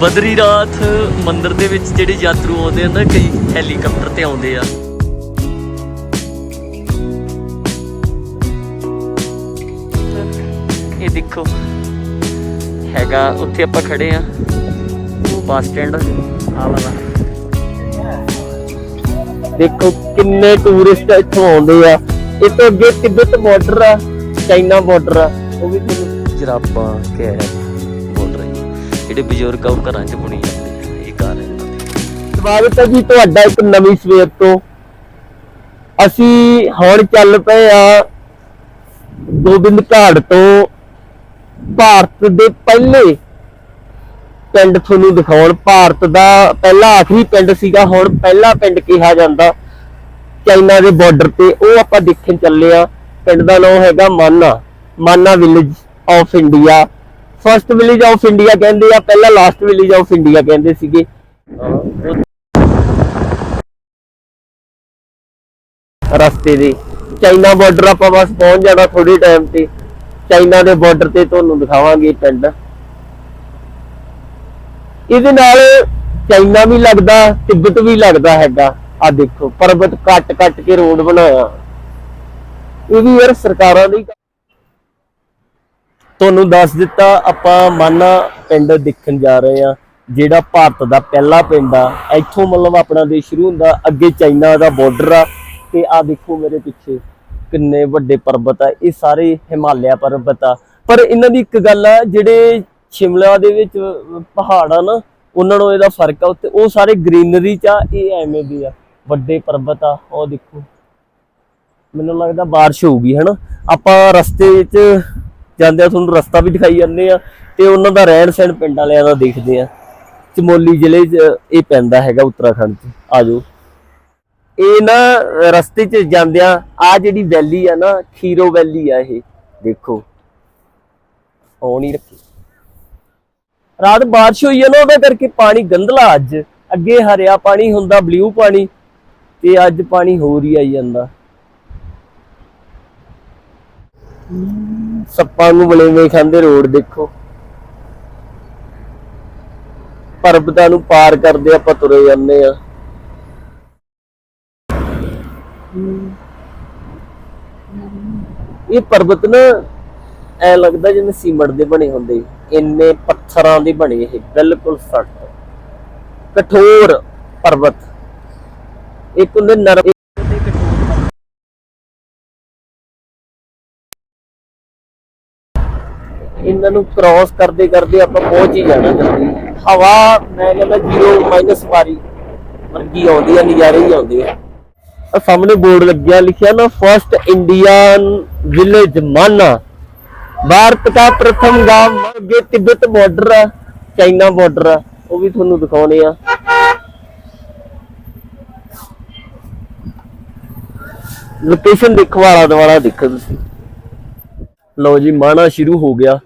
ਬਦਰੀ ਰਾਤ ਮੰਦਿਰ ਦੇ ਵਿੱਚ ਜਿਹੜੇ ਯਾਤਰੂ ਆਉਂਦੇ ਆ ਨਾ, ਕਈ ਹੈਲੀਕਾਪਟਰ ਤੇ ਆਉਂਦੇ ਆ। ਇਹ ਦੇਖੋ, ਹੈਗਾ, ਉੱਥੇ ਆਪਾਂ ਖੜੇ ਆ। ਬੱਸ ਸਟੈਂਡ ਆ। ਵਾਲਾ। ਦੇਖੋ, ਕਿੰਨੇ ਟੂਰਿਸਟ ਇੱਥੋਂ ਆਉਂਦੇ ਆ। ਇਹ ਤੋਂ ਅੱਗੇ ਤਿੱਬਤ ਬਾਰਡਰ ਆ? ਚਾਈਨਾ ਬਾਰਡਰ ਆ। ਉਹ ਵੀ ਤੁਹਾਨੂੰ ਜਰਾਬਾਂ ਕਹਿ ਜਿਹੜੇ ਬਜ਼ੁਰਗ ਆ ਉਹ ਘਰਾਂ 'ਚ ਬੁਣੀ ਜਾਂਦੇ ਆ, ਇਹ ਘਰ ਇਹਨਾਂ ਸਵਾਗਤ ਹੈ ਜੀ, ਤੁਹਾਡਾ ਇੱਕ ਨਵੀਂ ਸਵੇਰ ਤੋਂ। ਅਸੀਂ ਹੁਣ ਚੱਲ ਪਏ ਆ ਗੋਬਿੰਦ ਘਾਟ ਤੋਂ ਭਾਰਤ ਦੇ ਪਹਿਲੇ ਪਿੰਡ ਤੁਹਾਨੂੰ ਦਿਖਾਉਣ। ਭਾਰਤ ਦਾ ਪਹਿਲਾ ਆਖਰੀ ਪਿੰਡ ਸੀਗਾ, ਹੁਣ ਪਹਿਲਾ ਪਿੰਡ ਕਿਹਾ ਜਾਂਦਾ। ਚਾਈਨਾ ਦੇ ਬਾਰਡਰ ਤੇ ਉਹ ਆਪਾਂ ਦੇਖਣ ਚੱਲੇ ਆ। ਪਿੰਡ ਦਾ ਨਾਮ ਹੈਗਾ Mana Mana village of India first village of India ਕਹਿੰਦੇ ਆ, ਪਹਿਲਾਂ ਲਾਸਟ ਵਿਲੇਜ ਆਫ ਇੰਡੀਆ ਕਹਿੰਦੇ ਸੀਗੇ। ਰਸਤੇ ਦੇ, ਚਾਈਨਾ ਬਾਰਡਰ ਆਪਾਂ ਬਸ ਪਹੁੰਚ ਜਾਣਾ ਥੋੜੇ ਟਾਈਮ ਤੇ। ਚਾਈਨਾ ਦੇ ਬਾਰਡਰ ਤੇ ਤੁਹਾਨੂੰ ਦਿਖਾਵਾਂਗੇ ਪਿੰਡ। ਇਹਦੇ ਨਾਲ ਚਾਈਨਾ ਵੀ ਲੱਗਦਾ, ਤਿੱਬਤ ਵੀ ਲੱਗਦਾ ਹੈਗਾ। ਆ ਦੇਖੋ, ਪਰਬਤ ਕੱਟ ਕੱਟ ਕੇ ਰੋਡ ਬਣਾਇਆ। ਇਹ ਵੀ ਯਾਰ ਸਰਕਾਰਾਂ ਦੀ ਤੁਹਾਨੂੰ ਦੱਸ ਦਿੱਤਾ, ਆਪਾਂ ਮਾਨਾ ਪਿੰਡ ਦੇਖਣ ਜਾ ਰਹੇ ਆ ਜਿਹੜਾ ਭਾਰਤ ਦਾ ਪਹਿਲਾ ਪਿੰਡ ਆ। ਇੱਥੋਂ ਮਤਲਬ ਆਪਣਾ ਦੇਸ਼ ਸ਼ੁਰੂ ਹੁੰਦਾ, ਅੱਗੇ ਚਾਈਨਾ ਦਾ ਬਾਰਡਰ ਆ। ਤੇ ਆ ਦੇਖੋ ਮੇਰੇ ਪਿੱਛੇ, ਕਿੰਨੇ ਵੱਡੇ ਪਰਬਤ ਆ। ਇਹ ਸਾਰੇ ਹਿਮਾਲਿਆ ਪਰਬਤ ਆ। ਪਰ ਇਹਨਾਂ ਦੀ ਇੱਕ ਗੱਲ ਆ, ਜਿਹੜੇ ਸ਼ਿਮਲਾ ਦੇ ਵਿੱਚ ਪਹਾੜ ਆ ਨਾ, ਉਹਨਾਂ ਨੂੰ ਇਹਦਾ ਫ਼ਰਕ ਆ। ਉੱਤੇ ਉਹ ਸਾਰੇ ਗ੍ਰੀਨਰੀ ਚ ਆ, ਇਹ ਐਵੇਂ ਦੀ ਆ। ਵੱਡੇ ਪਰਬਤ ਆ, ਉਹ ਦੇਖੋ। ਮੈਨੂੰ ਲੱਗਦਾ ਬਾਰਿਸ਼ ਹੋਊਗੀ, ਹਨਾ? ਆਪਾਂ ਰਸਤੇ ਵਿੱਚ ਜਾਂਦੇ ਆ, ਤੁਹਾਨੂੰ ਰਸਤਾ ਵੀ ਦਿਖਾਈ ਜਾਂਦੇ ਆ ਤੇ ਉਹਨਾਂ ਦਾ ਰਹਿਣ ਸਹਿਣ ਪਿੰਡ ਵਾਲਿਆਂ ਦਾ ਦੇਖਦੇ ਆ। ਚਮੋਲੀ ਜ਼ਿਲ੍ਹੇ 'ਚ ਇਹ ਪੈਂਦਾ ਹੈਗਾ ਉੱਤਰਾਖੰਡ 'ਚ। ਆਜੋ। ਇਹ ਨਾ ਰਸਤੇ 'ਚ ਜਾਂਦਿਆਂ ਆ ਜਿਹੜੀ ਵੈਲੀ ਆ ਨਾ, ਖੀਰੋ ਵੈਲੀ ਆ ਇਹ, ਦੇਖੋ। ਉਹ ਨਹੀਂ ਰੱਖੀ। ਰਾਤ ਬਾਰਿਸ਼ ਹੋਈ ਹੈ ਨਾ, ਉਹਦੇ ਕਰਕੇ ਪਾਣੀ ਗੰਧਲਾ ਅੱਜ। ਅੱਗੇ ਹਰਿਆ ਪਾਣੀ ਹੁੰਦਾ ਬਲੂ ਪਾਣੀ, ਤੇ ਅੱਜ ਪਾਣੀ ਹੋਰ ਹੀ ਆਈ ਜਾਂਦਾ। ਸੱਪਾਂ ਨੂੰ ਬਲੇਵੇਂ ਖਾਂਦੇ ਰੋਡ ਦੇਖੋ। ਪਰਬਤਾਂ ਨੂੰ ਪਾਰ ਕਰਦੇ ਆਪਾਂ ਤੁਰੇ ਜਾਂਦੇ ਆ ਇਹ ਪਰਬਤ ਨਾ ਐ ਲੱਗਦਾ ਜਿਵੇਂ ਸੀਮਟ ਦੇ ਬਣੇ ਹੁੰਦੇ। ਇੰਨੇ ਪੱਥਰਾਂ ਦੇ ਬਣੇ ਇਹ, ਬਿਲਕੁਲ ਸਖਤ ਕਠੋਰ ਪਰਬਤ। ਇੱਕ ਹੁੰਦੇ ਨਰਮ ਇਹਨਾਂ ਨੂੰ ਕ੍ਰਾਸ ਕਰਦੇ ਕਰਦੇ ਆਪਾਂ ਪਹੁੰਚ ਹੀ ਜਾਣਾ ਜਲਦੀ। ਹਵਾ ਮੈਂ ਕਹਿੰਦਾ 0 ਮਾਈਨਸ ਵਾਰੀ ਵਰਗੀ ਆਉਂਦੀ ਆ, ਨਜ਼ਾਰੇ ਹੀ ਆਉਂਦੇ ਆ। ਆ ਸਾਹਮਣੇ ਬੋਰਡ ਲੱਗਿਆ, ਲਿਖਿਆ ਨਾ ਫਰਸਟ ਇੰਡੀਅਨ ਵਿਲੇਜ ਮਾਨਾ। ਭਾਰਤ ਦਾ ਪ੍ਰਥਮ ਗਾਂਵ ਅੱਗੇ ਤਿੱਬਤ ਬਾਰਡਰ ਆ, ਚਾਈਨਾ ਬਾਰਡਰ ਆ, ਉਹ ਵੀ ਤੁਹਾਨੂੰ ਦਿਖਾਉਣੇ ਆ। ਲੋਕੇਸ਼ਨ ਦੇਖੋ ਵਾਲਾ ਦੁਆਲਾ ਦੇਖੋ ਤੁਸੀਂ। ਲਓ ਜੀ ਮਾਣਾ ਸ਼ੁਰੂ ਹੋ ਗਿਆ।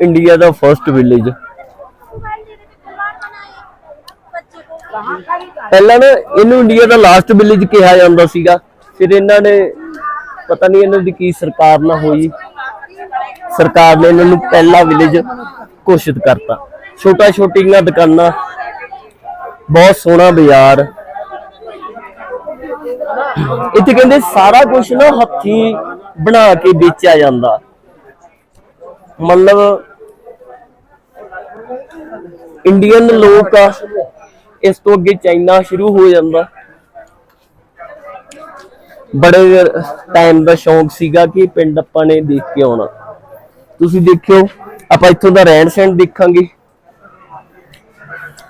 ਇੰਡੀਆ ਦਾ ਫਰਸਟ ਵਿਲੇਜ ਪਹਿਲਾਂ ਨਾ ਇਹਨੂੰ ਇੰਡੀਆ ਦਾ ਲਾਸਟ ਵਿਲੇਜ ਕਿਹਾ ਜਾਂਦਾ ਸੀਗਾ। ਫਿਰ ਇਹਨਾਂ ਨੇ ਪਤਾ ਨਹੀਂ ਇਹਨਾਂ ਦੀ ਕੀ ਸਰਕਾਰ ਨਾ ਹੋਈ। ਸਰਕਾਰ ਨੇ ਇਹਨਾਂ ਨੂੰ ਪਹਿਲਾ ਵਿਲੇਜ ਘੋਸ਼ਿਤ ਕਰਤਾ। ਛੋਟਾ ਛੋਟੀਆਂ ਦੁਕਾਨਾਂ, ਬਹੁਤ ਸੋਹਣਾ ਬਾਜ਼ਾਰ। ਇੱਥੇ ਕਹਿੰਦੇ ਸਾਰਾ ਕੁਝ ਨਾ ਹੱਥੀ ਬਣਾ ਕੇ ਵੇਚਿਆ ਜਾਂਦਾ। ਮਤਲਬ ਇੰਡੀਅਨ ਲੋਕ ਆ। ਇਸ ਤੋਂ ਅੱਗੇ ਚਾਈਨਾ ਸ਼ੁਰੂ ਹੋ ਜਾਂਦਾ। ਬੜੇ ਟਾਈਮ ਦਾ ਸ਼ੌਂਕ ਸੀਗਾ ਕਿ ਪਿੰਡ ਆਪਾਂ ਨੇ ਦੇਖ ਕੇ ਆਉਣਾ। ਤੁਸੀਂ ਦੇਖਿਓ ਆਪਾਂ ਇੱਥੋਂ ਦਾ ਰਹਿਣ ਸਹਿਣ ਦੇਖਾਂਗੇ।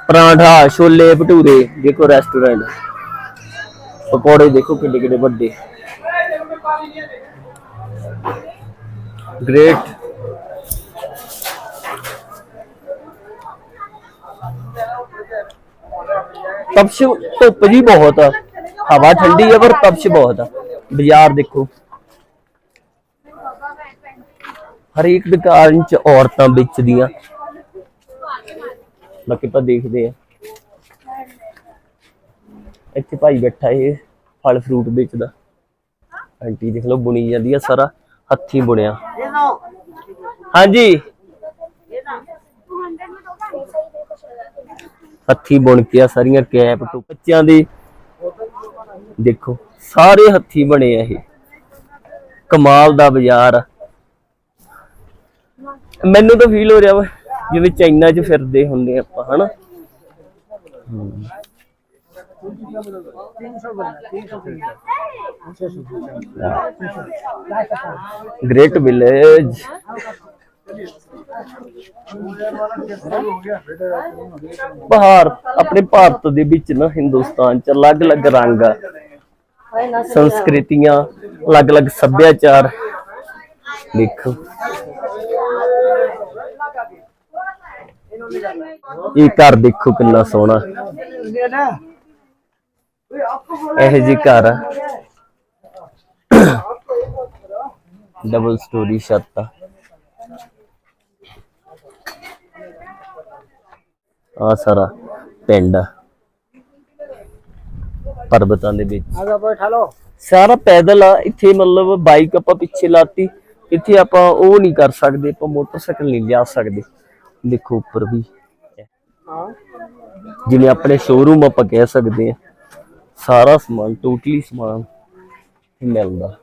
ਪਰਾਂਠਾ ਛੋਲੇ ਭਟੂਰੇ ਦੇਖੋ ਰੈਸਟੋਰੈਂਟ ਪਕੌੜੇ ਦੇਖੋ ਕਿੰਨੇ ਕਿੰਨੇ ਵੱਡੇ। ਗ੍ਰੇਟ ਤਪਸ਼ ਧੁੱਪ ਜੀ ਬਹੁਤ ਆ। ਹਵਾ ਠੰਡੀ ਆ ਪਰ ਤਪਸ਼ ਬਹੁਤ ਆ। ਬਾਜ਼ਾਰ ਦੇਖੋ। ਹਰੇਕ ਦੁਕਾਨ 'ਚ ਔਰਤਾਂ ਵੇਚਦੀਆਂ। ਬਾਕੀ ਆਪਾਂ ਦੇਖਦੇ ਆ। ਇੱਥੇ ਭਾਈ ਬੈਠਾ ਇਹ ਫਲ ਫਰੂਟ ਵੇਚਦਾ। ਆਂਟੀ ਦੇਖ ਲਓ ਬੁਣੀ ਜਾਂਦੀ ਆ ਸਾਰਾ ਹੱਥੀਂ ਬੁਣਿਆ। ਹਾਂਜੀ। ਹੱਥੀ ਬੁਣ ਕੇ ਆ ਸਾਰੀਆਂ ਕੈਪ ਟੂ ਬੱਚਿਆਂ ਦੇ। ਦੇਖੋ ਸਾਰੇ ਹੱਥੀ ਬਣੇ ਆ ਇਹ। ਕਮਾਲ ਦਾ ਬਾਜ਼ਾਰ ਮੈਨੂੰ ਤਾਂ ਫੀਲ ਹੋ ਰਿਹਾ ਵਾ ਜਿਵੇਂ ਚਾਈਨਾ 'ਚ ਫਿਰਦੇ ਹੁੰਦੇ ਆਪਾਂ ਹਨਾ? ਗ੍ਰੇਟ ਵਿਲੇਜ ਪਹਾੜ ਆਪਣੇ ਭਾਰਤ ਦੇ ਵਿੱਚ ਨਾ ਹਿੰਦੁਸਤਾਨ ਚ ਅਲੱਗ-ਅਲੱਗ ਰੰਗ ਆ। ਸੰਸਕ੍ਰਿਤੀਆਂ, ਅਲੱਗ-ਅਲੱਗ ਸੱਭਿਆਚਾਰ। ਦੇਖੋ। ਇਹ ਘਰ ਦੇਖੋ ਕਿੰਨਾ ਸੋਹਣਾ। ਇਹ ਜੀ ਘਰ ਆ। ਡਬਲ ਸਟੋਰੀ ਛੱਤ ਆ। ਆ ਸਾਰਾ ਪਿੰਡ। ਆ ਪਰਬਤਾਂ ਦੇ ਵਿੱਚ। ਆਗਾ ਬੈਠਾ ਲੋ ਸਾਰਾ ਪੈਦਲ ਆ ਇੱਥੇ ਮਤਲਬ ਬਾਈਕ ਆਪਾਂ ਪਿੱਛੇ ਲਾਤੀ। ਇੱਥੇ ਆਪਾਂ ਉਹ ਨਹੀਂ ਕਰ ਸਕਦੇ ਆਪਾਂ ਮੋਟਰਸਾਈਕਲ ਨਹੀਂ ਲਿਆ ਸਕਦੇ। ਦੇਖੋ ਉੱਪਰ ਵੀ। ਹਾਂ। ਜਿਵੇਂ ਆਪਣੇ ਸ਼ੋਰੂਮ ਆਪਾਂ ਕਹਿ ਸਕਦੇ ਆ ਸਾਰਾ ਸਮਾਨ ਟੋਟਲੀ ਸਮਾਨ ਮਿਲਦਾ।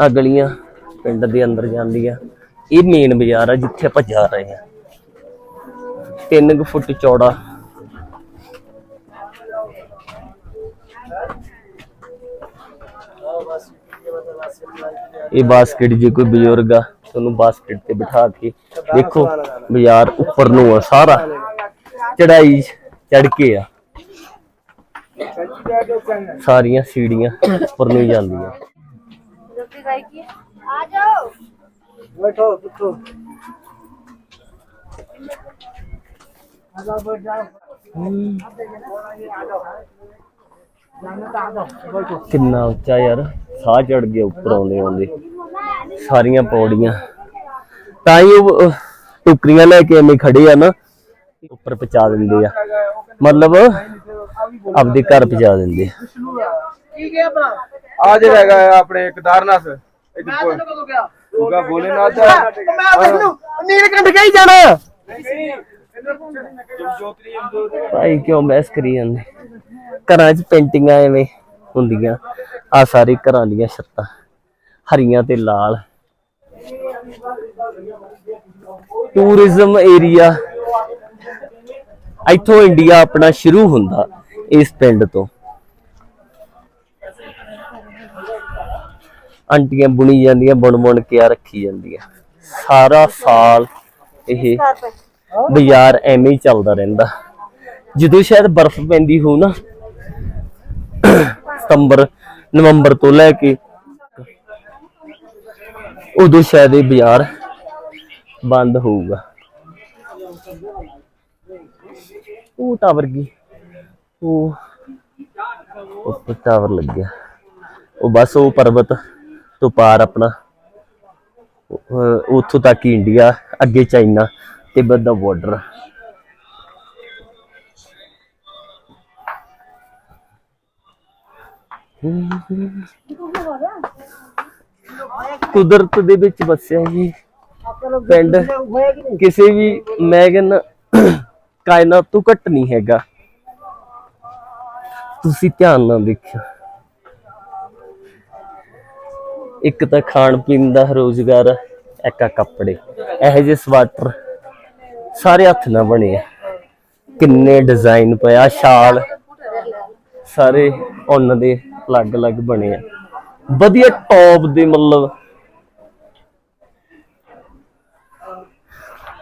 ਆ ਗਲੀਆਂ ਪਿੰਡ ਦੇ ਅੰਦਰ ਜਾਂਦੀਆਂ। ਇਹ ਮੇਨ ਬਾਜ਼ਾਰ ਆ ਜਿੱਥੇ ਆਪਾਂ ਜਾ ਰਹੇ ਆ 3 ਫੁੱਟ ਚੌੜਾ। ਇਹ ਬਾਸਕਟ ਜੀ ਕੋਈ ਬਜ਼ੁਰਗ ਆ ਤੁਹਾਨੂੰ ਬਾਸਕਟ ਤੇ ਬਿਠਾ ਕੇ ਦੇਖੋ ਬਾਜ਼ਾਰ ਉੱਪਰ ਨੂੰ ਆ ਸਾਰਾ। ਚੜਾਈ ਚੜ ਕੇ ਆ। ਸਾਰੀਆਂ ਸੀੜੀਆਂ ਉੱਪਰ ਨੂੰ ਜਾਂਦੀਆਂ। ਆ ਜਾਓ। ਬੈਠੋ ਪੁੱਤੋ ਕਿੰਨਾ ਉੱਚਾ ਯਾਰ ਸਾਹ ਚੜ ਗਿਆ ਉੱਪਰ ਆਉਂਦੇ ਆਉਂਦੇ। ਸਾਰੀਆਂ ਪੌੜੀਆਂ। ਤਾਂ ਹੀ ਉਹ ਟੁਕਰੀਆਂ ਲੈ ਕੇ ਐਵੇਂ ਖੜੇ ਆ ਨਾ ਉੱਪਰ ਪਚਾ ਦਿੰਦੇ ਆ। ਮਤਲਬ ਆਪਦੇ ਘਰ ਪਹੁੰਚਾ ਦਿੰਦੇ ਆ। ਕੀ ਭਰਾ? ਆ ਜਿਹੜਾ ਹੈਗਾ ਆਪਣੇ ਕਦਾਰਨਾਥ ਇੱਕ ਬੋਲੇ ਨਾ ਤਾਂ ਮੈਂ ਨੀਲਕੰਠ ਕਹੀ ਜਾਣਾ। ਭਾਈ ਕਿਉਂ ਬਹਿਸ ਕਰੀ ਜਾਂਦੇ? ਘਰਾਂ 'ਚ ਪੇਂਟਿੰਗਾਂ ਐਵੇਂ ਹੁੰਦੀਆਂ। ਆ ਸਾਰੇ ਘਰਾਂ ਦੀਆਂ ਛੱਤਾਂ, ਹਰੀਆਂ ਤੇ ਲਾਲ। ਟੂਰਿਜ਼ਮ ਏਰੀਆ ਇੱਥੋਂ ਇੰਡੀਆ ਆਪਣਾ ਸ਼ੁਰੂ ਹੁੰਦਾ, ਇਸ ਪਿੰਡ ਤੋਂ। ਆਂਟੀਆਂ ਬੁਣੀ ਜਾਂਦੀਆਂ ਬੁਣ ਬੁਣ ਕੇ ਆ ਰੱਖੀ ਜਾਂਦੀਆਂ। ਸਾਰਾ ਸਾਲ ਇਹ ਬਾਜ਼ਾਰ ਐਵੇਂ ਹੀ ਚੱਲਦਾ ਰਹਿੰਦਾ। ਜਦੋਂ ਸ਼ਾਇਦ ਬਰਫ਼ ਪੈਂਦੀ ਹੋ ਨਾ, ਸਤੰਬਰ, ਨਵੰਬਰ ਤੋਂ ਲੈ ਕੇ ਉਦੋਂ ਸ਼ਾਇਦ ਇਹ ਬਾਜ਼ਾਰ ਬੰਦ ਹੋਊਗਾ। ਉਹ ਟਾਵਰ ਕੀ? ਉਹ ਉੱਪਰ ਟਾਵਰ ਲੱਗਿਆ। ਉਹ ਬਸ ਉਹ ਪਰਬਤ ਤੋਂ ਪਾਰ ਆਪਣਾ ਉੱਥੋਂ ਤੱਕ ਇੰਡੀਆ, ਅੱਗੇ ਚਾਈਨਾ ਤਿੱਬਤ ਦਾ ਬਾਰਡਰ ਕੁਦਰਤ ਦੇ ਵਿੱਚ ਵਸਿਆ ਜੀ। ਪਿੰਡ ਕਿਸੇ ਵੀ ਮੈਂ ਕਹਿੰਦਾ ਕਾਇਨਾਤ ਤੋਂ ਘੱਟ ਨਹੀਂ ਹੈਗਾ। ਤੁਸੀਂ ਧਿਆਨ ਨਾਲ ਦੇਖਿਓ। ਇੱਕ ਤਾਂ ਖਾਣ ਪੀਣ ਦਾ ਰੋਜ਼ਗਾਰ ਇੱਕ ਕੱਪੜੇ। ਇਹੋ ਜਿਹੇ ਸਵਾਟਰ ਸਾਰੇ ਹੱਥ ਨਾਲ ਬਣੇ ਆ। ਕਿੰਨੇ ਡਿਜ਼ਾਈਨ ਪਿਆ ਸ਼ਾਲ ਸਾਰੇ ਉਹਨਾਂ ਦੇ ਅਲੱਗ-ਅਲੱਗ ਬਣੇ ਆ। ਵਧੀਆ ਟੌਪ ਦੇ ਮਤਲਬ।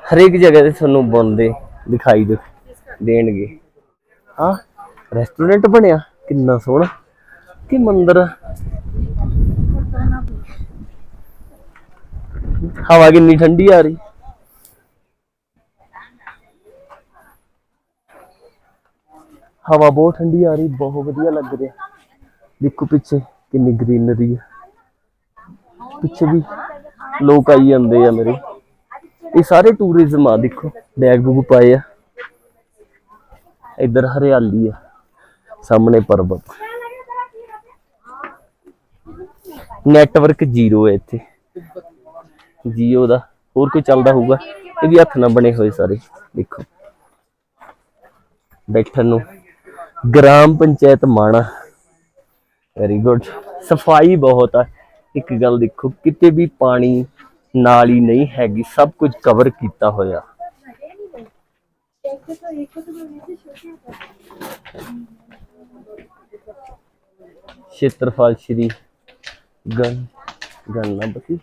ਹਰੇਕ ਜਗ੍ਹਾ ਤੇ ਤੁਹਾਨੂੰ ਬੁਣਦੇ ਦਿਖਾਈ ਦੇਣਗੇ। ਹਾਂ ਰੈਸਟੋਰੈਂਟ ਬਣਿਆ, ਕਿੰਨਾ ਸੋਹਣਾ। ਕਿ ਮੰਦਿਰ ਹਵਾ ਕਿੰਨੀ ਠੰਡੀ ਆ ਰਹੀ। ਹਵਾ ਬਹੁਤ ਠੰਡੀ ਆ ਰਹੀ, ਬਹੁਤ ਵਧੀਆ ਲੱਗ ਰਿਹਾ। ਦੇਖੋ ਪਿੱਛੇ ਕਿੰਨੀ ਗ੍ਰੀਨਰੀ ਆ। ਪਿੱਛੇ ਵੀ ਲੋਕ ਆਈ ਜਾਂਦੇ ਆ ਮੇਰੇ। ਇਹ ਸਾਰੇ ਟੂਰਿਜ਼ਮ ਆ, ਦੇਖੋ। ਬੈਗ ਬੂਗ ਪਾਏ ਆ। ਇੱਧਰ ਹਰਿਆਲੀ ਆ। ਸਾਹਮਣੇ ਪਰਬਤ। ਨੈਟਵਰਕ ਜ਼ੀਰੋ ਹੈ ਇੱਥੇ। ਜੀਓ ਦਾ। ਹੋਰ ਕੋਈ ਚੱਲਦਾ ਹੋਊਗਾ? ਇਹ ਵੀ ਹੱਥ ਨਾਲ ਬਣੇ ਹੋਏ ਸਾਰੇ। ਦੇਖੋ। ਬੈਠਣ ਨੂੰ। ਗ੍ਰਾਮ ਪੰਚਾਇਤ ਮਾਣਾ। ਵੈਰੀ ਗੁੱਡ ਸਫ਼ਾਈ ਬਹੁਤ ਆ। ਇੱਕ ਗੱਲ ਦੇਖੋ, ਕਿਤੇ ਵੀ ਪਾਣੀ ਨਾਲੀ ਨਹੀਂ ਹੈਗੀ, ਸਭ ਕੁਝ ਕਵਰ ਕੀਤਾ ਹੋਇਆ। ਖੇਤਰਫਲ ਸ਼੍ਰੀ ਗਨ ਗੰਨਾ ਬਸੀ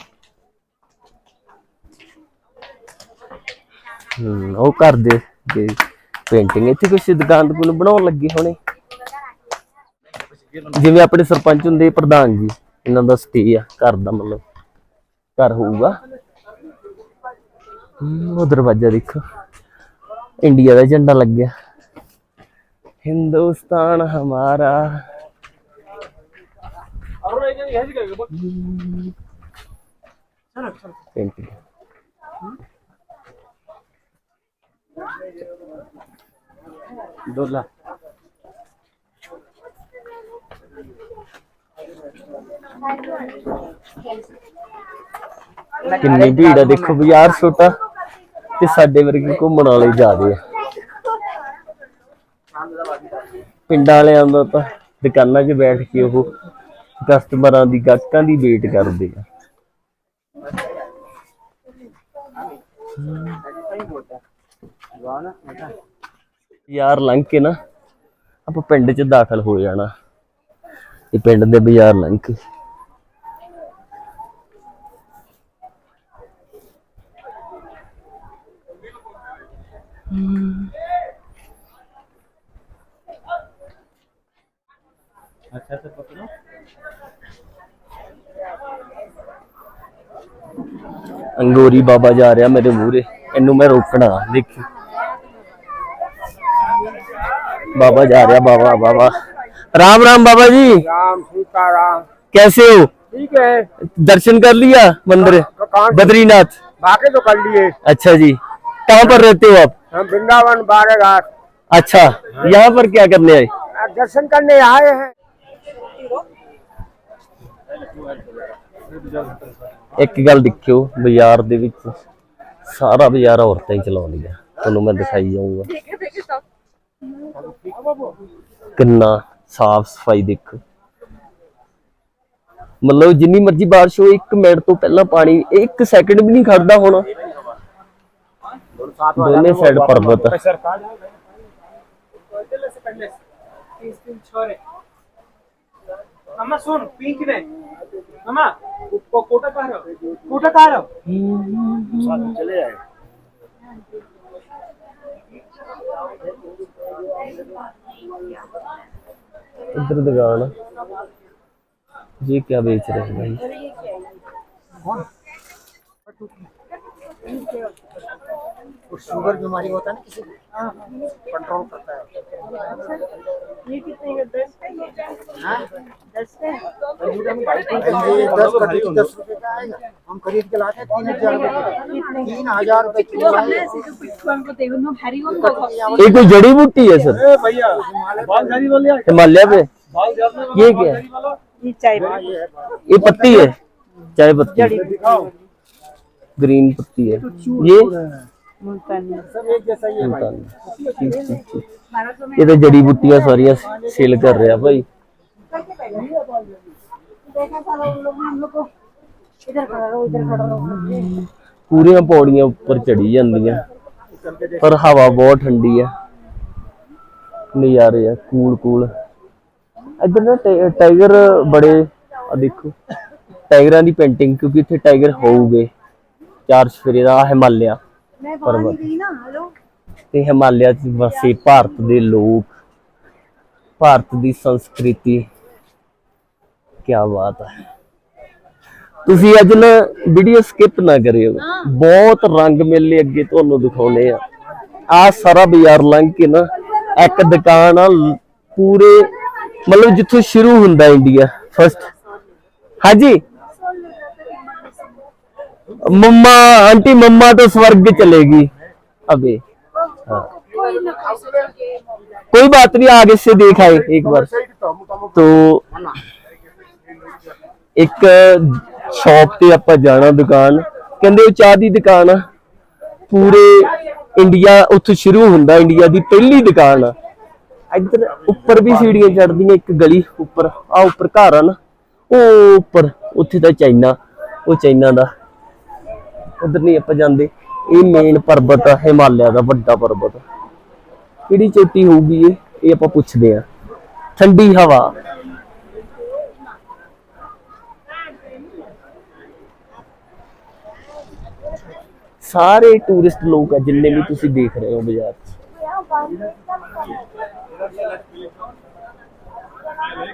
ਹਮ ਉਹ ਘਰ ਦੇ ਪੇਂਟਿੰਗ ਇੱਥੇ ਕੋਈ ਦੁਕਾਨ ਦੁਕਾਨ ਬਣਾਉਣ ਲੱਗੇ ਹੋਣੇ? ਜਿਵੇਂ ਆਪਣੇ ਸਰਪੰਚ ਹੁੰਦੇ ਪ੍ਰਧਾਨ ਜੀ, ਇਹਨਾਂ ਦਾ ਸਟੇ ਆ, ਘਰ ਦਾ ਮਤਲਬ, ਘਰ ਹੋਊਗਾ। ਉਹ ਦਰਵਾਜ਼ਾ ਦੇਖੋ। ਇੰਡੀਆ ਦਾ ਝੰਡਾ ਲੱਗਿਆ। ਹਿੰਦੁਸਤਾਨ ਹਮਾਰਾ। ਪੇਂਟਿੰਗ। दो लाख ਕਿੰਨੀ ਭੀੜ ਆ ਦੇਖੋ ਬਾਜ਼ਾਰ ਛੋਟਾ ਤੇ ਸਾਡੇ ਵਰਗੇ ਘੁੰਮਣ ਵਾਲੇ ਜ਼ਿਆਦੇ ਆ ਪਿੰਡਾਂ ਵਾਲਿਆਂ ਦਾ ਤਾਂ ਦੁਕਾਨਾਂ 'ਚ ਬੈਠ ਕੇ ਉਹ ਕਸਟਮਰਾਂ ਦੀ ਗਾਹਕਾਂ ਦੀ ਵੇਟ ਕਰਦੇ ਆ ਯਾਰ ਲੰਘ ਕੇ ਨਾ ਆਪਾਂ ਪਿੰਡ 'ਚ ਦਾਖਲ ਹੋ ਜਾਣਾ। ਇਹ ਪਿੰਡ ਦੇ ਬਾਜ਼ਾਰ ਲੰਘ ਕੇ। ਅੰਗੂਰੀ ਬਾਬਾ ਜਾ ਰਿਹਾ ਮੇਰੇ ਮੂਹਰੇ। ਇਹਨੂੰ ਮੈਂ ਰੋਕਣਾ। ਦੇਖੀ। बाबा जा रहा बाबा बाबा राम राम बाबा जी राम सीता राम कैसे हो ठीक है दर्शन कर लिया मंदिर कहाँ बद्रीनाथ बाकी तो कर लिए अच्छा जी कहाँ पर रहते हो आप हम वृंदावन बारह घाट अच्छा यहाँ पर क्या करने आए अब दर्शन करने आए हैं ਇੱਕ ਗੱਲ ਦੇਖਿਓ ਬਾਜ਼ਾਰ ਦੇ ਵਿੱਚ ਸਾਰਾ ਬਾਜ਼ਾਰ ਔਰਤਾਂ ਹੀ ਚਲਾਉਂਦੀਆਂ ਤੁਹਾਨੂੰ ਮੈਂ ਦਿਖਾਈ ਜਾਊਂਗਾ ਕਿੰਨਾ ਸਾਫ ਸਫਾਈ ਦੇਖੋ ਮਤਲਬ ਜਿੰਨੀ ਮਰਜ਼ੀ ਬਾਰਿਸ਼ ਹੋਏ 1 ਮਿੰਟ ਤੋਂ ਪਹਿਲਾਂ ਪਾਣੀ 1 ਸੈਕਿੰਡ ਵੀ ਨਹੀਂ ਖੜਦਾ ਹੁਣ ਦੋਨੇ ਸਾਈਡ ਪਰਬਤ ਆ। मामा सुन पिंक ने मामा को- कोटा कहाँ रहो कोटा कहाँ रहो चले जाए इधर दुकान है। ये क्या बेच रहे हैं भाई कुछ शुगर बीमारी होता है ना किसी को कंट्रोल करता है। ये कितने का दस का ये हाँ? दस दस का टिकट दस रुपए का आएगा हम खरीद के लाते हैं तीन हज़ार रुपए तीन हज़ार रुपए किलो ये कोई जड़ी बूटी है सर? भैया बाल झाड़ी वाले हिमालय पे? ये क्या? है ये चाय ये पत्ती है? चाय पत्ती। ग्रीन पत्ती है। ये? ਮੁਲਤਾਨੀ। ਜੜੀ ਬੁੱਟੀਆਂ ਸਾਰੀਆਂ ਸੇਲ ਕਰ ਰਿਹਾ ਭਾਈ। ਪੂਰੀਆਂ ਪੌੜੀਆਂ ਉੱਪਰ ਚੜੀ ਜਾਂਦੀਆਂ। ਪਰ ਹਵਾ ਬਹੁਤ ਠੰਡੀ ਆ। ਨਜ਼ਾਰੇ ਆ ਕੂਲ ਕੂਲ। ਇੱਧਰ ਨਾ ਟਾਈਗਰ ਬੜੇ ਆ ਦੇਖੋ। ਟਾਈਗਰਾਂ ਦੀ ਪੇਂਟਿੰਗ ਕਿਉਂਕਿ ਇੱਥੇ ਟਾਈਗਰ ਹੋਊਗੇ। ਚਾਰ ਸਫੇਰੇ ਦਾ ਹਿਮਾਲਿਆ। ਮੈਂ ਨਾ ਤੇ ਹਿਮਾਲਿਆ ਚ ਵਸੇ ਭਾਰਤ ਦੇ ਲੋਕ ਭਾਰਤ ਦੀ ਸੰਸਕ੍ਰਿਤੀ। ਕੀ ਬਾਤ ਹੈ। ਤੁਸੀਂ ਅੱਜ ਨਾ ਵੀਡੀਓ ਸਕਿਪ ਨਾ ਕਰਿਓ। ਬਹੁਤ ਰੰਗ ਮੇਲੇ ਅੱਗੇ ਤੁਹਾਨੂੰ ਦਿਖਾਉਣੇ ਆ। ਆ ਸਾਰਾ ਬਾਜ਼ਾਰ ਲੰਘ ਕੇ ਨਾ ਇੱਕ ਦੁਕਾਨ ਆ ਪੂਰੇ ਮਤਲਬ ਜਿੱਥੋਂ ਸ਼ੁਰੂ ਹੁੰਦਾ ਇੰਡੀਆ ਫਸਟ ਹਾਂਜੀ? मम्मा आंटी मम्मा तो स्वर्ग चलेगी अबे हाँ कोई बात नहीं आगे से देख आए एक बार तो ਇੱਕ ਸ਼ਾਪ ਤੇ ਆਪਾਂ ਜਾਣਾ ਦੁਕਾਨ ਕਹਿੰਦੇ ਉਹ ਚਾਹ ਦੀ ਦੁਕਾਨ ਆ ਪੂਰੇ ਇੰਡੀਆ ਉੱਥੋਂ ਸ਼ੁਰੂ ਹੁੰਦਾ ਇੰਡੀਆ ਦੀ ਪਹਿਲੀ ਦੁਕਾਨ ਆ ਇੱਧਰ ਉੱਪਰ ਵੀ ਸੀੜੀਆਂ ਚੜਦੀਆਂ ਇੱਕ ਗਲੀ ਉੱਪਰ ਆ ਉੱਪਰ ਘਰ ਆ ਨਾ ਉਹ ਉੱਪਰ ਉੱਥੇ ਤਾਂ ਚਾਈਨਾ ਉਹ ਚਾਈਨਾ ਦਾ ਉਧਰ ਨਹੀਂ ਆਪਾਂ ਜਾਂਦੇ। ਇਹ ਮੇਨ ਪਰਬਤ ਆ, ਹਿਮਾਲਿਆ ਦਾ ਵੱਡਾ ਪਰਬਤ। ਕਿਹੜੀ ਚੋਟੀ ਹੋਊਗੀ ਇਹ? ਇਹ ਆਪਾਂ ਪੁੱਛਦੇ ਆ ਠੰਡੀ ਹਵਾ। ਸਾਰੇ ਟੂਰਿਸਟ ਲੋਕ ਆ, ਜਿੰਨੇ ਵੀ ਤੁਸੀਂ ਦੇਖ ਰਹੇ ਹੋ ਬਾਜ਼ਾਰ 'ਚ।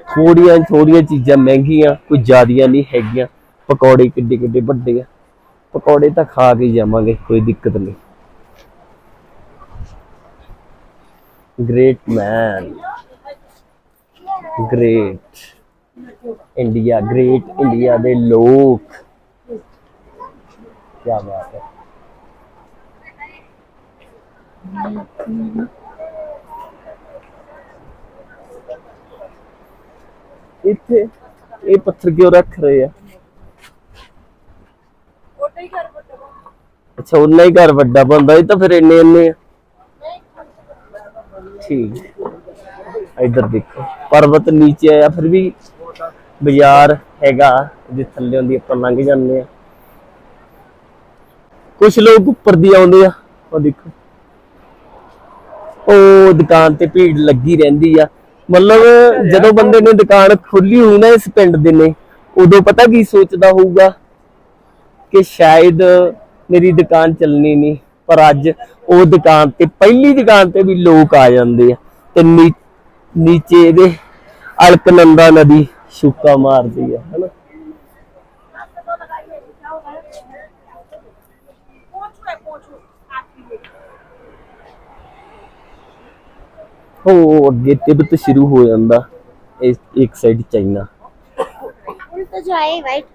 ਥੋੜੀਆਂ ਥੋੜੀਆਂ ਚੀਜ਼ਾਂ ਮਹਿੰਗੀਆਂ, ਕੋਈ ਜ਼ਿਆਦੀਆਂ ਨਹੀਂ ਹੈਗੀਆਂ। ਪਕੌੜੇ ਕਿੱਡੇ ਕਿੱਡੇ ਵੱਡੇ ਆ। ਪਕੌੜੇ ਤਾਂ ਖਾ ਕੇ ਜਾਵਾਂਗੇ, ਕੋਈ ਦਿੱਕਤ ਨਹੀਂ। Great man great India great India ਦੇ ਲੋਕ। ਕੀ ਬਾਤ ਹੈ। ਇੱਥੇ ਇਹ ਪੱਥਰ ਕਿਉਂ ਰੱਖ ਰਹੇ ਆ? ਅੱਛਾ ਉਨਾ ਹੀ ਘਰ ਵੱਡਾ ਬੰਦਾ ਇਹ ਤਾਂ ਫਿਰ ਇੰਨੇ ਇੰਨੇ ਆ। ਠੀਕ। ਇਧਰ ਦੇਖੋ ਪਰਬਤ ਨੀਚੇ ਆਇਆ ਫਿਰ ਵੀ ਬਾਜ਼ਾਰ ਹੈਗਾ ਜੇ ਥੱਲੇ ਹੁੰਦੀ ਆਪਾਂ ਲੰਘ ਜਾਂਦੇ ਆ। ਕੁਝ ਲੋਕ ਉੱਪਰ ਦੀ ਆਉਂਦੇ ਆ ਉਹ ਦੇਖੋ। ਉਹ ਦੁਕਾਨ ਤੇ ਭੀੜ ਲੱਗੀ ਰਹਿੰਦੀ ਆ। ਮਤਲਬ ਜਦੋਂ ਬੰਦੇ ਨੇ ਦੁਕਾਨ ਖੋਲੀ ਹੋਈ ਨਾ ਇਸ ਪਿੰਡ ਦੇ ਨੇ ਉਦੋਂ ਪਤਾ ਕੀ ਸੋਚਦਾ ਹੋਊਗਾ? ਕਿ ਸ਼ਾਇਦ ਮੇਰੀ ਦੁਕਾਨ ਚੱਲਣੀ ਨਹੀਂ, ਪਰ ਅੱਜ ਉਹ ਦੁਕਾਨ ਤੇ, ਪਹਿਲੀ ਦੁਕਾਨ ਤੇ ਵੀ ਲੋਕ ਆ ਜਾਂਦੇ ਆ ਤੇ ਨੀਚੇ ਇਹਦੇ ਅਲਕਨੰਦਾ ਨਦੀ ਛੂਕਾ ਮਾਰਦੀ ਆ, ਹਨਾ? ਉਹ ਅੱਗੇ ਤਿੱਬਤ ਸ਼ੁਰੂ ਹੋ ਜਾਂਦਾ ਇੱਕ ਸਾਈਡ ਚਾਈਨਾ। ਉਲਟਾ ਜਾਏ ਵਾਈਟ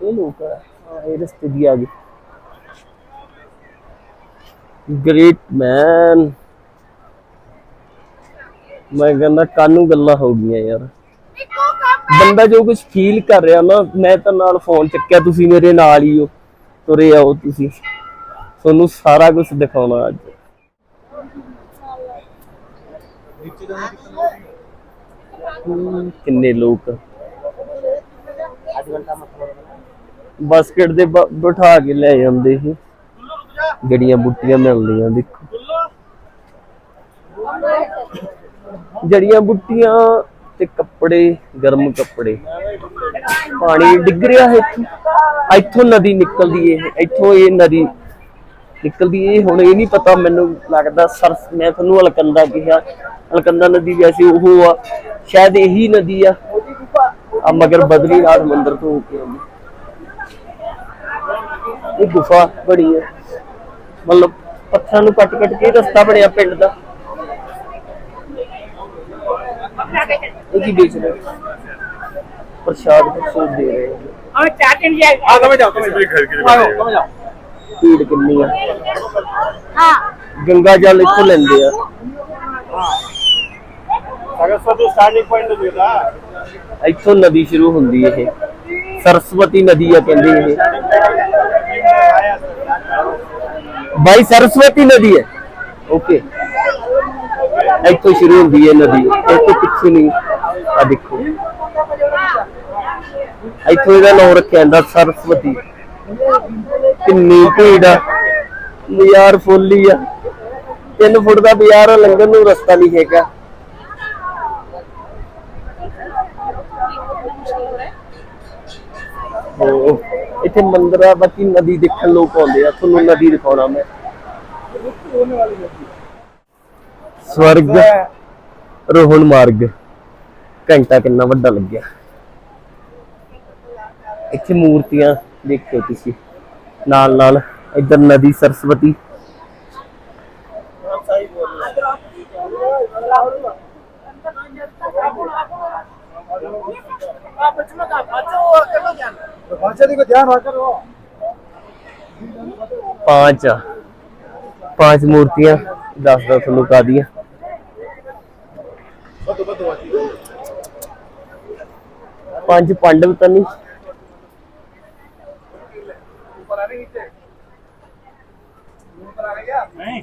ਇਹ ਲੋਕ ਇਹ ਰਸਤੇ ਦੀ ਆ ਗਏ। ਗ੍ਰੇਟ ਮੈਨ ਮੈਂ ਕਹਿੰਦਾ ਕਾਨੂੰ ਗੱਲਾਂ ਹੋ ਗਈਆਂ ਯਾਰ। ਬੰਦਾ ਜੋ ਕੁਝ ਫੀਲ ਕਰ ਰਿਹਾ ਨਾ ਮੈਂ ਤਾਂ ਨਾਲ ਫੋਨ ਚੱਕਿਆ ਤੁਸੀਂ ਮੇਰੇ ਨਾਲ ਹੀ ਹੋ ਤੁਰੇ ਆਓ ਤੁਸੀਂ। ਤੁਹਾਨੂੰ ਸਾਰਾ ਕੁਝ ਦਿਖਾਉਣਾ ਅੱਜ। ਕਿੰਨੇ ਲੋਕ। ਬਾਸਕਟ ਦੇ ਬਿਠਾ ਕੇ ਲੈ ਜਾਂਦੇ ਸੀ। ਜੜੀਆਂ ਬੁੱਟੀਆਂ ਮਿਲਦੀਆਂ ਦੇਖੋ। ਜੜੀਆਂ ਬੁੱਟੀਆਂ ਤੇ ਕੱਪੜੇ ਗਰਮ ਕੱਪੜੇ। ਪਾਣੀ ਡਿੱਗ ਰਿਹਾ ਹੈ ਇੱਥੋਂ। ਇੱਥੋਂ ਨਦੀ ਨਿਕਲਦੀ ਹੈ ਇੱਥੋਂ ਇਹ ਨਦੀ ਨਿਕਲਦੀ ਹੈ ਹੁਣ ਇਹ ਨਹੀਂ ਪਤਾ ਮੈਨੂੰ ਲੱਗਦਾ ਸਰਸ ਮੈਂ ਤੁਹਾਨੂੰ ਅਲਕੰਦਾ ਕਿਹਾ। ਅਲਕੰਦਾ ਨਦੀ ਵੈਸੇ ਉਹ ਆ ਸ਼ਾਇਦ ਇਹੀ ਨਦੀ ਆ। ਆ ਮਗਰ ਬਦਰੀਨਾਥ ਮੰਦਿਰ ਤੋਂ ਹੋ ਕੇ ਆਉਂਦੀ। ਇਹ ਗੁਫਾ ਬੜੀ ਹੈ। ਮਤਲਬ ਪੱਥਰਾਂ ਨੂੰ ਕੱਟ ਕੱਟ ਕੇ ਰਸਤਾ ਬਣਿਆ ਪਿੰਡ ਦਾ। ਇਹ ਕੀ ਵੇਚ ਰਹੇ ਪ੍ਰਸ਼ਾਦ ਮਕਸੂਦ ਦੇ ਰਹੇ ਆ ਚਾਟ ਇੰਡੀਆ ਆ ਲਵੇ ਜਾਓ ਤੁਸੀਂ ਵੀ ਖਰੀਦ ਕੇ ਆਓ ਲਵੇ ਜਾਓ ਭੀੜ ਕਿੰਨੀ ਆ। ਹਾਂ। ਗੰਗਾ ਜਲ ਇੱਥੋਂ ਲੈਂਦੇ ਆ। ਹਾਂ। ਸਰਸਵਤੀ ਸਟਾਰਟਿੰਗ ਪੁਆਇੰਟ ਤੋਂ। ਇੱਥੋਂ ਨਦੀ ਸ਼ੁਰੂ ਹੁੰਦੀ ਇਹ। ਸਰਸਵਤੀ ਨਦੀ ਆ ਕਹਿੰਦੇ ਇਹ। ਬਾਈ ਸਰਸਵਤੀ ਨਦੀ ਹੈ। ਓਕੇ ਇੱਥੋਂ ਸ਼ੁਰੂ ਹੁੰਦੀ ਹੈ ਨਦੀ। ਇਹ ਪਿੱਛੇ ਨਹੀਂ। ਆ ਦੇਖੋ। ਇੱਥੋਂ ਇਹਦਾ ਨਾਮ ਰੱਖਿਆ ਜਾਂਦਾ ਸਰਸਵਤੀ। ਕਿੰਨੀ ਭੀੜ ਆ। ਬਾਜ਼ਾਰ ਫੁੱਲੀ ਆ। 3 ਫੁੱਟ ਦਾ ਬਾਜ਼ਾਰ ਆ, ਲੰਘਣ ਨੂੰ ਰਸਤਾ ਨਹੀਂ ਹੈਗਾ। ਇੱਥੇ ਮੰਦਿਰ ਆ ਬਾਕੀ ਨਦੀ ਦੇਖਣ ਲੋਕ ਆਉਂਦੇ ਆ। ਤੁਹਾਨੂੰ ਨਦੀ ਦਿਖਾਉਣਾ ਮੈਂ। ਸਵਰਗ, ਰੋਹਣ ਮਾਰਗ। ਘੰਟਾ ਕਿੰਨਾ ਵੱਡਾ ਲੱਗਿਆ। ਇੱਥੇ ਮੂਰਤੀਆਂ ਦੇਖਿਓ ਤੁਸੀਂ। ਨਾਲ ਨਾਲ ਇੱਧਰ ਨਦੀ ਸਰਸਵਤੀ। पांच पांच मूर्तियां दस दस लुका दिया पांच पांडव तो नहीं नहीं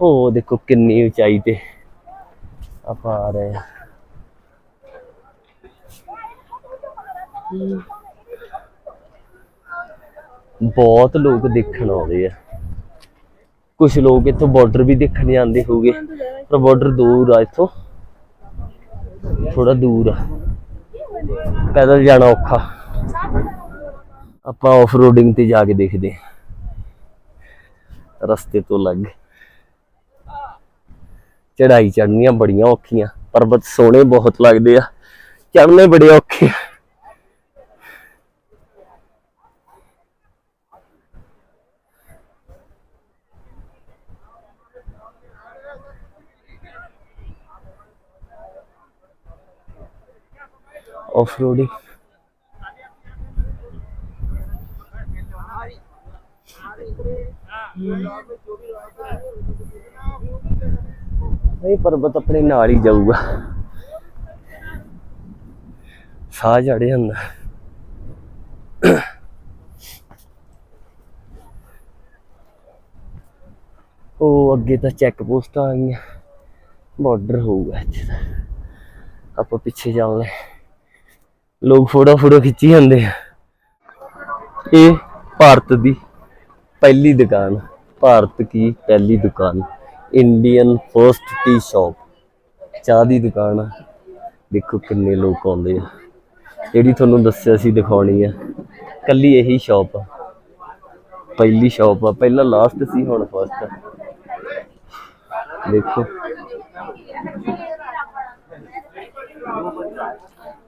ਉਹ ਦੇਖੋ ਕਿੰਨੀ ਉਚਾਈ ਤੇ ਆਪਾਂ ਆ ਰਹੇ ਹਾਂ। ਬਹੁਤ ਲੋਕ ਦੇਖਣ ਆਉਂਦੇ ਆ। ਕੁਝ ਲੋਕ ਇੱਥੋਂ ਬਾਰਡਰ ਵੀ ਦੇਖਣ ਜਾਂਦੇ ਹੋਗੇ ਪਰ ਬਾਰਡਰ ਦੂਰ ਆ ਇੱਥੋਂ। ਥੋੜਾ ਦੂਰ ਆ। ਪੈਦਲ ਜਾਣਾ ਔਖਾ। ਆਪਾਂ ਆਫ ਰੋਡਿੰਗ ਤੇ ਜਾ ਕੇ ਦੇਖਦੇ ਰਸਤੇ ਤੋਂ ਲੱਗ ਚੜਾਈ ਚੜਨੀਆਂ ਬੜੀਆਂ ਔਖੀਆਂ, ਪਰਬਤ ਸੋਹਣੇ ਬਹੁਤ ਲੱਗਦੇ ਆ ਚੜਨੇ ਬੜੇ ਔਖੇ ਆ। ਆਫ ਰੋਡਿੰਗ ਇਹ ਪਰਬਤ ਆਪਣੇ ਨਾਲ ਹੀ ਜਾਊਗਾ। ਸਾਹ ਚੜ ਜਾਂਦਾ। ਉਹ ਅੱਗੇ ਤਾਂ ਚੈੱਕ ਪੋਸਟਾਂ ਆ ਗਈਆਂ। ਬਾਰਡਰ ਹੋਊਗਾ ਇੱਥੇ ਤਾਂ। ਆਪਾਂ ਪਿੱਛੇ ਚੱਲਦੇ ਲੋਕ ਫੋਟੋ ਫੋਟੋ ਖਿੱਚੀ ਜਾਂਦੇ ਆ। ਇਹ ਭਾਰਤ ਦੀ ਪਹਿਲੀ ਦੁਕਾਨ। ਭਾਰਤ ਕੀ ਪਹਿਲੀ ਦੁਕਾਨ। ਇੰਡੀਅਨ ਫਰਸਟ ਟੀ ਸ਼ਾਪ ਚਾਹ ਦੀ ਦੁਕਾਨ ਆ। ਦੇਖੋ ਕਿੰਨੇ ਲੋਕ ਆਉਂਦੇ ਆ। ਜਿਹੜੀ ਤੁਹਾਨੂੰ ਦੱਸਿਆ ਸੀ, ਦਿਖਾਉਣੀ ਆ। ਕੱਲੀ ਇਹੀ ਸ਼ਾਪ ਆ। ਪਹਿਲੀ ਸ਼ਾਪ ਆ। ਪਹਿਲਾਂ ਲਾਸਟ ਸੀ, ਹੁਣ ਫਰਸਟ ਆ। ਦੇਖੋ।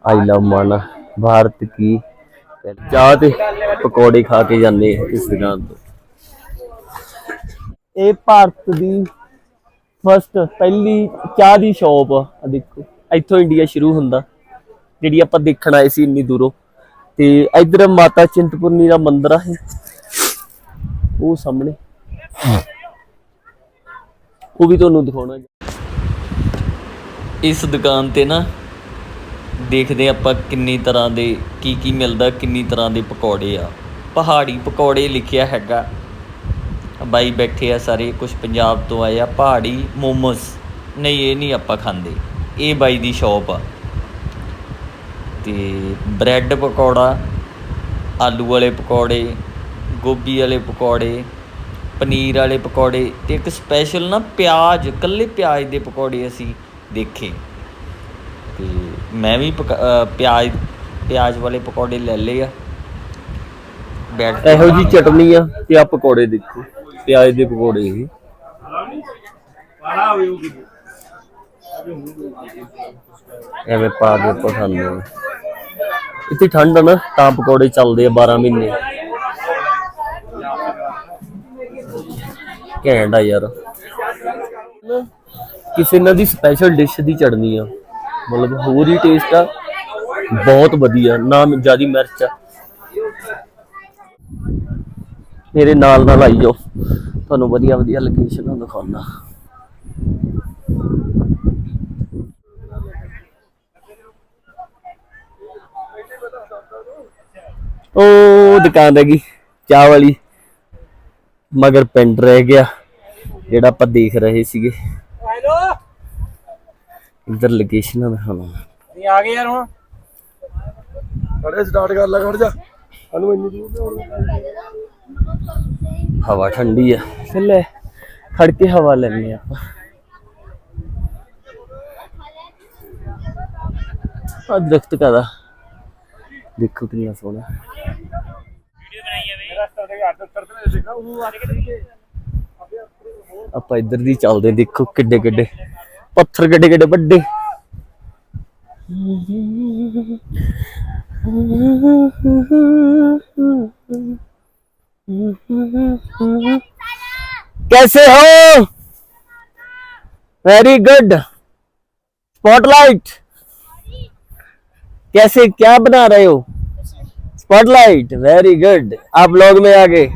ਆਈ ਲਵ ਮਾਨਾ ਭਾਰਤ ਕੀ ਚਾਹ ਤੇ ਪਕੌੜੇ ਖਾ ਕੇ ਜਾਂਦੇ ਇਸ ਦੁਕਾਨ ਤੋਂ। ਇਹ ਭਾਰਤ ਦੀ ਫਸਟ ਪਹਿਲੀ ਚਾਹ ਦੀ ਸ਼ਾਪ ਆ ਦੇਖੋ, ਇੱਥੋਂ ਇੰਡੀਆ ਸ਼ੁਰੂ ਹੁੰਦਾ, ਜਿਹੜੀ ਆਪਾਂ ਦੇਖਣ ਆਏ ਸੀ ਇੰਨੀ ਦੂਰੋਂ। ਤੇ ਇਧਰ ਮਾਤਾ ਚਿੰਤਪੁਰਨੀ ਦਾ ਮੰਦਿਰ ਆ ਉਹ ਸਾਹਮਣੇ। ਉਹ ਵੀ ਤੁਹਾਨੂੰ ਦਿਖਾਉਣਾ ਇਸ ਦੁਕਾਨ ਤੇ ਨਾ, ਦੇਖਦੇ ਆਪਾਂ ਕਿੰਨੀ ਤਰ੍ਹਾਂ ਦੇ ਕੀ ਕੀ ਮਿਲਦਾ, ਕਿੰਨੀ ਤਰ੍ਹਾਂ ਦੇ ਪਕੌੜੇ ਆ। ਪਹਾੜੀ ਪਕੌੜੇ ਲਿਖਿਆ ਹੈਗਾ। ਬਾਈ ਬੈਠੇ ਆ ਸਾਰੇ ਕੁਝ ਪੰਜਾਬ ਤੋਂ ਆਏ ਆ ਪਹਾੜੀ ਮੋਮੋਸ। ਨਹੀਂ ਇਹ ਨਹੀਂ ਆਪਾਂ ਖਾਂਦੇ। ਇਹ ਬਾਈ ਦੀ ਸ਼ਾਪ ਆ। ਤੇ ਬ੍ਰੈਡ ਪਕੌੜਾ ਆਲੂ ਵਾਲੇ ਪਕੌੜੇ ਗੋਭੀ ਵਾਲੇ ਪਕੌੜੇ ਪਨੀਰ ਵਾਲੇ ਪਕੌੜੇ ਤੇ ਇੱਕ ਸਪੈਸ਼ਲ ਨਾ ਪਿਆਜ਼ ਕੱਲੇ ਪਿਆਜ਼ ਦੇ ਪਕੌੜੇ ਅਸੀਂ ਦੇਖੇ। ਤੇ ਮੈਂ ਵੀ ਪਿਆਜ਼ ਪਿਆਜ਼ ਵਾਲੇ ਪਕੌੜੇ ਲੈ ਲਏ ਆ। ਬੈਠ ਇਹੋ ਜੀ ਚਟਨੀ ਆ ਤੇ ਆ ਪਕੌੜੇ ਦੇਖੋ। ਪਿਆਜ਼ ਦੇ ਪਕੌੜੇ ਇਹ ਐਵੇਂ ਪਾ ਕੇ ਆਪਾਂ ਆ ਇੱਥੇ ਠੰਡ ਆ ਨਾ, ਤਾਂ ਪਕੌੜੇ ਚੱਲਦੇ ਆ 12 ਮਹੀਨੇ। ਘੈਂਟ ਆ ਯਾਰ। ਕਿਸੇ ਇਹਨਾਂ ਦੀ ਸਪੈਸ਼ਲ ਡਿਸ਼ ਦੀ ਚੜਨੀ ਆ। ਮਤਲਬ ਹੋਰ ਹੀ ਟੇਸਟ ਆ। ਬਹੁਤ ਵਧੀਆ। ਨਾ ਜਿਆਦੀ ਮਿਰਚ ਆ। ਮੇਰੇ ਨਾਲ ਨਾਲ ਆਈ ਜਾਓ। ਤੁਹਾਨੂੰ ਵਧੀਆ ਵਧੀਆ ਲੋਕੇਸ਼ਨ ਦਿਖਾਉਣਾ ਉਹ ਦੁਕਾਨ ਰਹਿ ਗਈ ਚਾਹ ਵਾਲੀ। ਮਗਰ ਪਿੰਡ ਰਹਿ ਗਿਆ ਜਿਹੜਾ ਆਪਾਂ ਦੇਖ ਰਹੇ ਸੀਗੇ। ਹੈਲੋ। ਇੱਧਰ ਲੋਕੇਸ਼ਨ ਦਿਖਾਉਣਾ। ਅਸੀਂ ਆ ਗਏ ਯਾਰ ਹੁਣ। ਖੜੇ ਸਟਾਰਟ ਕਰ ਲੈ ਖੜ ਜਾ। ਸਾਨੂੰ ਇੰਨੀ ਦੂਰ ਨਹੀਂ ਆਉਣਾ। ਹਵਾ ਠੰਡੀ ਆ। ਚੱਲੇ ਖੜ ਕੇ ਹਵਾ ਲੈਣੇ ਆਪਾਂ। ਆ ਦਰਖਤ ਕਾਦਾ ਦੇਖੋ ਕਿੰਨਾ ਸੋਹਣਾ। ਆਪਾਂ ਇੱਧਰ ਦੀ ਚੱਲਦੇ ਦੇਖੋ ਕਿੱਡੇ ਕਿੱਡੇ। ਪੱਥਰ ਕਿੱਡੇ ਕਿੱਡੇ ਵੱਡੇ। कैसे हो? वेरी गुड स्पॉटलाइट कैसे, क्या बना रहे हो? स्पॉटलाइट वेरी गुड आप लोग में आगे।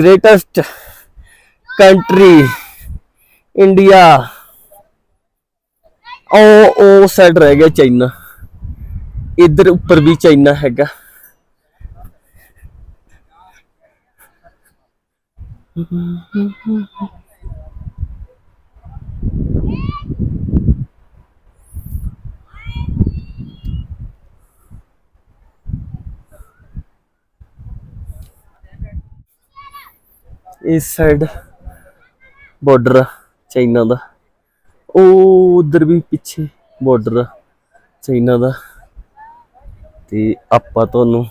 ग्रेटेस्ट कंट्री इंडिया ओ ओ सेट रह गया चाइना ਇੱਧਰ ਉੱਪਰ ਵੀ ਚਾਈਨਾ ਹੈਗਾ ਇਸ ਸਾਈਡ ਬਾਰਡਰ ਚਾਈਨਾ ਦਾ ਉਹ ਉਧਰ ਵੀ ਪਿੱਛੇ ਬਾਰਡਰ ਚਾਈਨਾ ਦਾ ਤੇ ਆਪਾਂ ਤੁਹਾਨੂੰ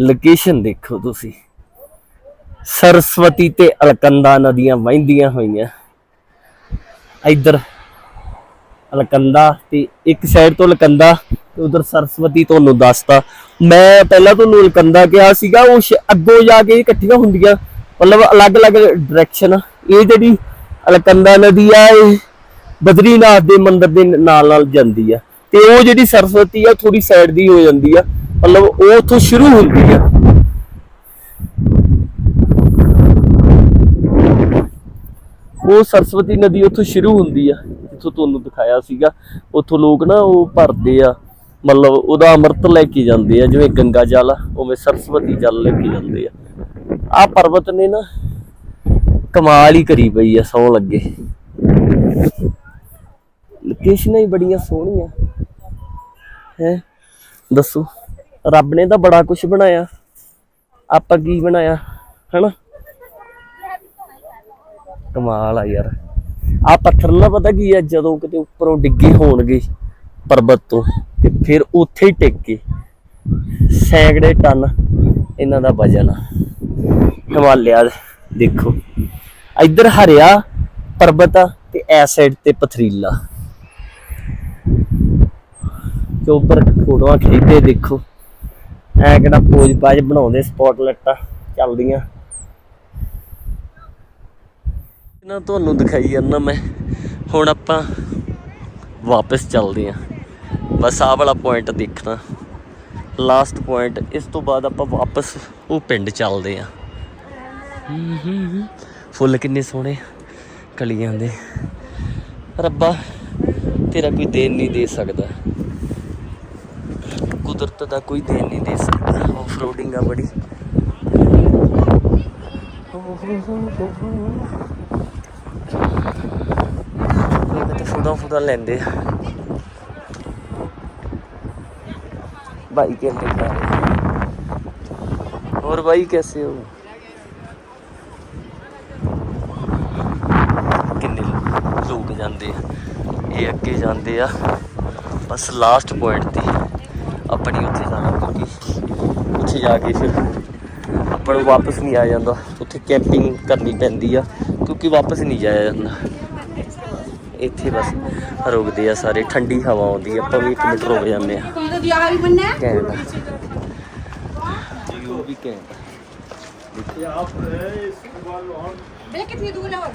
ਲੋਕੇਸ਼ਨ ਦੇਖੋ ਤੁਸੀਂ। ਸਰਸਵਤੀ ਤੇ ਅਲਕੰਦਾ ਨਦੀਆਂ ਵਹਿੰਦੀਆਂ ਹੋਈਆਂ। ਇੱਧਰ ਅਲਕੰਦਾ ਤੇ ਇੱਕ ਸਾਈਡ ਤੋਂ ਅਲਕੰਦਾ ਤੇ ਉਧਰ ਸਰਸਵਤੀ ਤੁਹਾਨੂੰ ਦੱਸਤਾ। ਮੈਂ ਪਹਿਲਾਂ ਤੁਹਾਨੂੰ ਅਲਕੰਦਾ ਕਿਹਾ ਸੀਗਾ, ਉਹ ਅੱਗੋਂ ਜਾ ਕੇ ਇਕੱਠੀਆਂ ਹੁੰਦੀਆਂ। ਮਤਲਬ ਅਲੱਗ-ਅਲੱਗ ਡਾਇਰੈਕਸ਼ਨ ਇਹ ਜਿਹੜੀ ਅਲਕੰਦਾ ਨਦੀ ਆ, ਇਹ ਬਦਰੀਨਾਥ ਦੇ ਮੰਦਿਰ ਦੇ ਨਾਲ ਨਾਲ ਜਾਂਦੀ ਆ। ਤੇ ਉਹ ਜਿਹੜੀ ਸਰਸਵਤੀ ਆ ਥੋੜੀ ਸਾਈਡ ਦੀ ਹੋ ਜਾਂਦੀ ਆ। ਮਤਲਬ ਉਹ ਉੱਥੋਂ ਸ਼ੁਰੂ ਹੁੰਦੀ ਆ। ਉਹ ਸਰਸਵਤੀ ਨਦੀ ਉੱਥੋਂ ਸ਼ੁਰੂ ਹੁੰਦੀ ਆ, ਜਿੱਥੋਂ ਤੁਹਾਨੂੰ ਦਿਖਾਇਆ ਸੀਗਾ। ਉੱਥੋਂ ਲੋਕ ਨਾ ਉਹ ਭਰਦੇ ਆ, ਮਤਲਬ ਉਹਦਾ ਅੰਮ੍ਰਿਤ ਲੈ ਕੇ ਜਾਂਦੇ ਆ, ਜਿਵੇਂ ਗੰਗਾ ਜਲ ਆ, ਉਵੇਂ ਸਰਸਵਤੀ ਜਲ ਲੈ ਕੇ ਜਾਂਦੇ ਆ। ਆ ਪਰਬਤ ਨੇ ਨਾ ਕਮਾਲ ਹੀ ਕਰੀ ਪਈ ਆ ਸੌ ਲੱਗੇ। ਲੋਕੇਸ਼ਨਾਂ ਹੀ ਬੜੀਆਂ ਸੋਹਣੀਆਂ। ਹੈ? ਦੱਸੋ। ਰੱਬ ਨੇ ਤਾਂ ਬੜਾ ਕੁਝ ਬਣਾਇਆ। ਆਪਾਂ ਕੀ ਬਣਾਇਆ? ਹਨਾ? ਕਮਾਲ ਆ ਯਾਰ। ਆ ਪੱਥਰ ਨਾ ਪਤਾ ਕੀ ਆ, ਜਦੋਂ ਕਿਤੇ ਉੱਪਰੋਂ ਡਿੱਗੇ ਹੋਣਗੇ ਪਰਬਤ ਤੋਂ, ਤੇ ਫਿਰ ਉੱਥੇ ਹੀ ਟਿਕ ਕੇ ਸੈਂਕੜੇ ਟਨ ਇਹਨਾਂ ਦਾ ਵਜਨ ਆ। ਹਿਮਾਲਿਆ ਦੇਖੋ। ਇੱਧਰ ਹਰਿਆ ਪਰਬਤ ਤੇ ਐ ਸਾਈਡ ਤੇ ਪਥਰੀਲਾ। ਤੇ ਉੱਪਰ ਫੋਟੋਆਂ ਖਿੱਚਦੇ ਦੇਖੋ। ਐ ਕਿਹੜਾ ਪੋਜ ਪਾਜ ਬਣਾਉਂਦੇ ਸਪੌਟਲਾਈਟਾਂ ਚੱਲਦੀਆਂ। ਨਾ ਤੁਹਾਨੂੰ ਦਿਖਾਈ ਜਾਂਦਾ ਮੈਂ। ਹੁਣ ਆਪਾਂ ਵਾਪਸ ਚੱਲਦੇ ਆਂ ਬਸ ਆਹ ਵਾਲਾ ਪੁਆਇੰਟ ਦੇਖਣਾ। ਲਾਸਟ ਪੁਆਇੰਟ ਇਸ ਤੋਂ ਬਾਅਦ ਆਪਾਂ ਵਾਪਸ ਉਹ ਪਿੰਡ ਚੱਲਦੇ ਆਂ ਫੁੱਲ ਕਿੰਨੇ ਸੋਹਣੇ ਕਲੀਆਂ ਦੇ। ਰੱਬਾ, ਤੇਰਾ ਕੋਈ ਦੇਣ ਨਹੀਂ ਦੇ ਸਕਦਾ। ਕੁਦਰਤ ਦਾ ਕੋਈ ਦੇਣ ਨਹੀਂ ਦੇ ਸਕਦਾ। ਆਫ ਰੋਡਿੰਗ ਆ ਬੜੀ। ਲੋਕ ਤੇ ਲੈਂਦੇ ਆ। ਬਾਈ ਕੇ ਲੈ ਹੋਰ ਬਾਈ ਕੈਸੇ ਹੋ? ਕਿੰਨੇ ਲੋਕ ਜਾਂਦੇ ਆ। ਇਹ ਅੱਗੇ ਜਾਂਦੇ ਆ। ਬਸ ਲਾਸਟ ਪੁਆਇੰਟ ਤੇ ਆਪਣੀ ਉੱਥੇ ਜਾਣਾ ਕਿਉਂਕਿ ਉੱਥੇ ਜਾ ਕੇ ਫਿਰ ਆਪਾਂ ਨੂੰ ਵਾਪਸ ਨਹੀਂ ਆ ਜਾਂਦਾ ਉੱਥੇ ਕੈਂਪਿੰਗ ਕਰਨੀ ਪੈਂਦੀ ਆ ਕਿਉਂਕਿ ਵਾਪਸ ਨਹੀਂ ਜਾਇਆ ਜਾਂਦਾ ਇੱਥੇ ਬਸ ਰੁਕਦੇ ਆ ਸਾਰੇ ਠੰਡੀ ਹਵਾ ਆਉਂਦੀ ਆ ਆਪਾਂ ਵੀ 1 ਮਿੰਟ ਰੁਕ ਜਾਂਦੇ ਆ कौन सा दिया भी बनना है ਘੈਂਟ ਉਹ ਵੀ ਘੈਂਟ देख कितनी दूर है और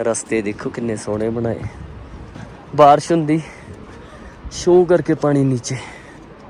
ਰਸਤੇ ਦੇਖੋ ਕਿੰਨੇ ਸੋਹਣੇ ਬਣਾਏ। ਬਾਰਿਸ਼ ਹੁੰਦੀ ਸ਼ੂ ਕਰਕੇ ਪਾਣੀ ਨੀਚੇ।